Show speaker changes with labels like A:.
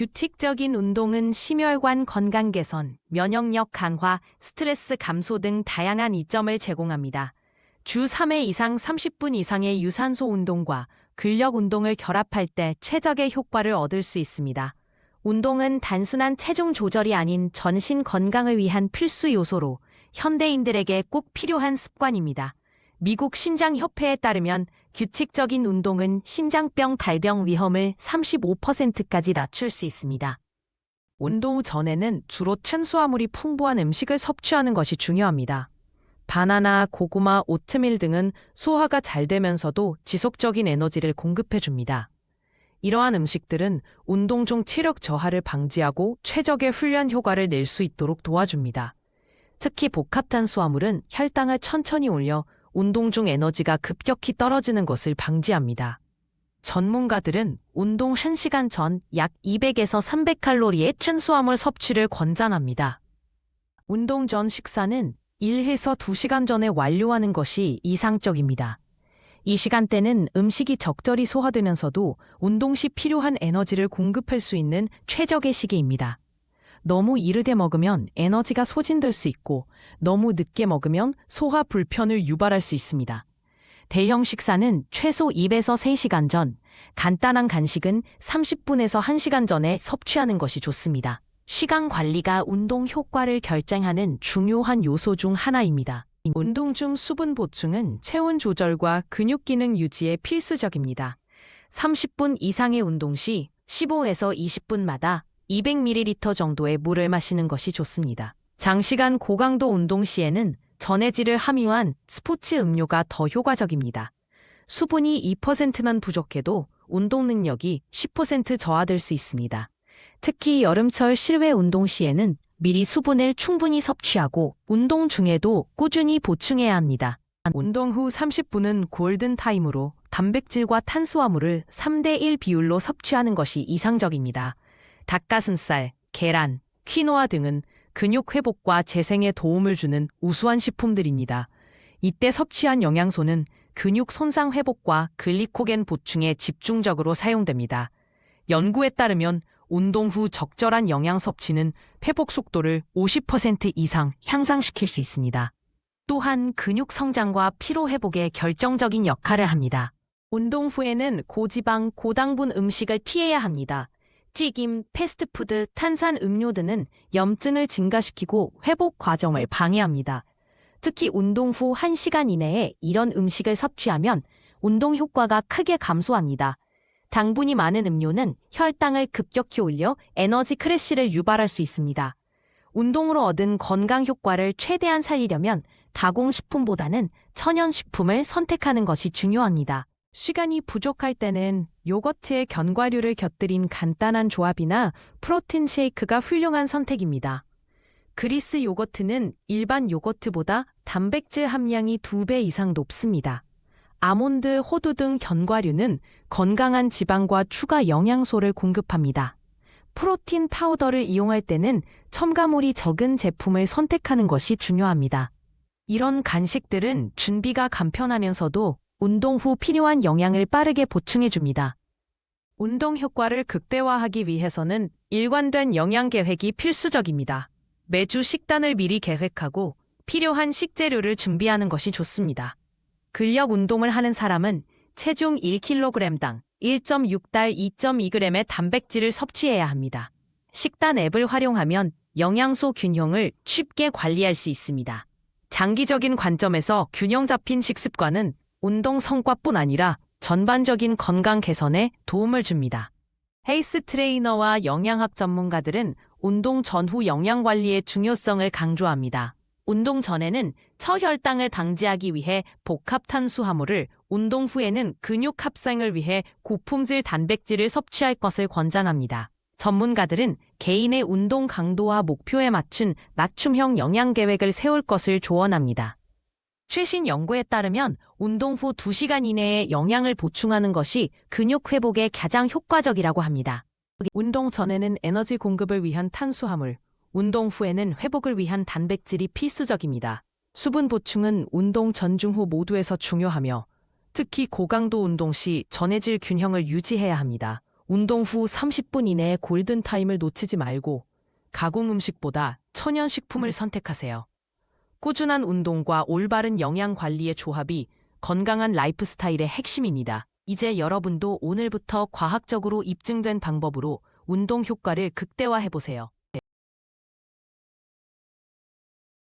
A: 규칙적인 운동은 심혈관 건강 개선, 면역력 강화, 스트레스 감소 등 다양한 이점을 제공합니다. 주 3회 이상 30분 이상의 유산소 운동과 근력 운동을 결합할 때 최적의 효과를 얻을 수 있습니다. 운동은 단순한 체중 조절이 아닌 전신 건강을 위한 필수 요소로 현대인들에게 꼭 필요한 습관입니다. 미국 심장협회에 따르면 규칙적인 운동은 심장병 발병 위험을 35%까지 낮출 수 있습니다. 운동 후 전에는 주로 탄수화물이 풍부한 음식을 섭취하는 것이 중요합니다. 바나나, 고구마, 오트밀 등은 소화가 잘 되면서도 지속적인 에너지를 공급해 줍니다. 이러한 음식들은 운동 중 체력 저하를 방지하고 최적의 훈련 효과를 낼 수 있도록 도와줍니다. 특히 복합탄수화물은 혈당을 천천히 올려 운동 중 에너지가 급격히 떨어지는 것을 방지합니다. 전문가들은 운동 1시간 전 약 200에서 300칼로리의 탄수화물 섭취를 권장합니다. 운동 전 식사는 1에서 2시간 전에 완료하는 것이 이상적입니다. 이 시간대는 음식이 적절히 소화되면서도 운동 시 필요한 에너지를 공급할 수 있는 최적의 시기입니다. 너무 이르게 먹으면 에너지가 소진될 수 있고 너무 늦게 먹으면 소화 불편을 유발할 수 있습니다. 대형 식사는 최소 2에서 3시간 전, 간단한 간식은 30분에서 1시간 전에 섭취하는 것이 좋습니다. 시간 관리가 운동 효과를 결정하는 중요한 요소 중 하나입니다. 운동 중 수분 보충은 체온 조절과 근육 기능 유지에 필수적입니다. 30분 이상의 운동 시 15에서 20분마다 200ml 정도의 물을 마시는 것이 좋습니다. 장시간 고강도 운동 시에는 전해질을 함유한 스포츠 음료가 더 효과적입니다. 수분이 2%만 부족해도 운동 능력이 10% 저하될 수 있습니다. 특히 여름철 실외 운동 시에는 미리 수분을 충분히 섭취하고 운동 중에도 꾸준히 보충해야 합니다. 운동 후 30분은 골든 타임으로 단백질과 탄수화물을 3대1 비율로 섭취하는 것이 이상적입니다. 닭가슴살, 계란, 퀴노아 등은 근육 회복과 재생에 도움을 주는 우수한 식품들입니다. 이때 섭취한 영양소는 근육 손상 회복과 글리코겐 보충에 집중적으로 사용됩니다. 연구에 따르면 운동 후 적절한 영양 섭취는 회복 속도를 50% 이상 향상시킬 수 있습니다. 또한 근육 성장과 피로 회복에 결정적인 역할을 합니다. 운동 후에는 고지방, 고당분 음식을 피해야 합니다. 튀김, 패스트푸드, 탄산 음료 등은 염증을 증가시키고 회복 과정을 방해합니다. 특히 운동 후 1시간 이내에 이런 음식을 섭취하면 운동 효과가 크게 감소합니다. 당분이 많은 음료는 혈당을 급격히 올려 에너지 크래쉬를 유발할 수 있습니다. 운동으로 얻은 건강 효과를 최대한 살리려면 가공식품보다는 천연식품을 선택하는 것이 중요합니다. 시간이 부족할 때는 요거트에 견과류를 곁들인 간단한 조합이나 프로틴 쉐이크가 훌륭한 선택입니다. 그리스 요거트는 일반 요거트보다 단백질 함량이 2배 이상 높습니다. 아몬드, 호두 등 견과류는 건강한 지방과 추가 영양소를 공급합니다. 프로틴 파우더를 이용할 때는 첨가물이 적은 제품을 선택하는 것이 중요합니다. 이런 간식들은 준비가 간편하면서도 운동 후 필요한 영양을 빠르게 보충해 줍니다. 운동 효과를 극대화하기 위해서는 일관된 영양 계획이 필수적입니다. 매주 식단을 미리 계획하고 필요한 식재료를 준비하는 것이 좋습니다. 근력 운동을 하는 사람은 체중 1kg당 1.6달 2.2g의 단백질을 섭취해야 합니다. 식단 앱을 활용하면 영양소 균형을 쉽게 관리할 수 있습니다. 장기적인 관점에서 균형 잡힌 식습관은 운동 성과뿐 아니라 전반적인 건강 개선에 도움을 줍니다. 헬스 트레이너와 영양학 전문가들은 운동 전후 영양 관리의 중요성을 강조합니다. 운동 전에는 처혈당을 방지하기 위해 복합 탄수화물을, 운동 후에는 근육 합성을 위해 고품질 단백질을 섭취할 것을 권장합니다. 전문가들은 개인의 운동 강도와 목표에 맞춘 맞춤형 영양 계획을 세울 것을 조언합니다. 최신 연구에 따르면 운동 후 2시간 이내에 영양을 보충하는 것이 근육 회복에 가장 효과적이라고 합니다. 운동 전에는 에너지 공급을 위한 탄수화물, 운동 후에는 회복을 위한 단백질이 필수적입니다. 수분 보충은 운동 전중 후 모두에서 중요하며 특히 고강도 운동 시 전해질 균형을 유지해야 합니다. 운동 후 30분 이내에 골든타임을 놓치지 말고 가공 음식보다 천연 식품을 선택하세요. 꾸준한 운동과 올바른 영양 관리의 조합이 건강한 라이프 스타일의 핵심입니다. 이제 여러분도 오늘부터 과학적으로 입증된 방법으로 운동 효과를 극대화해 보세요.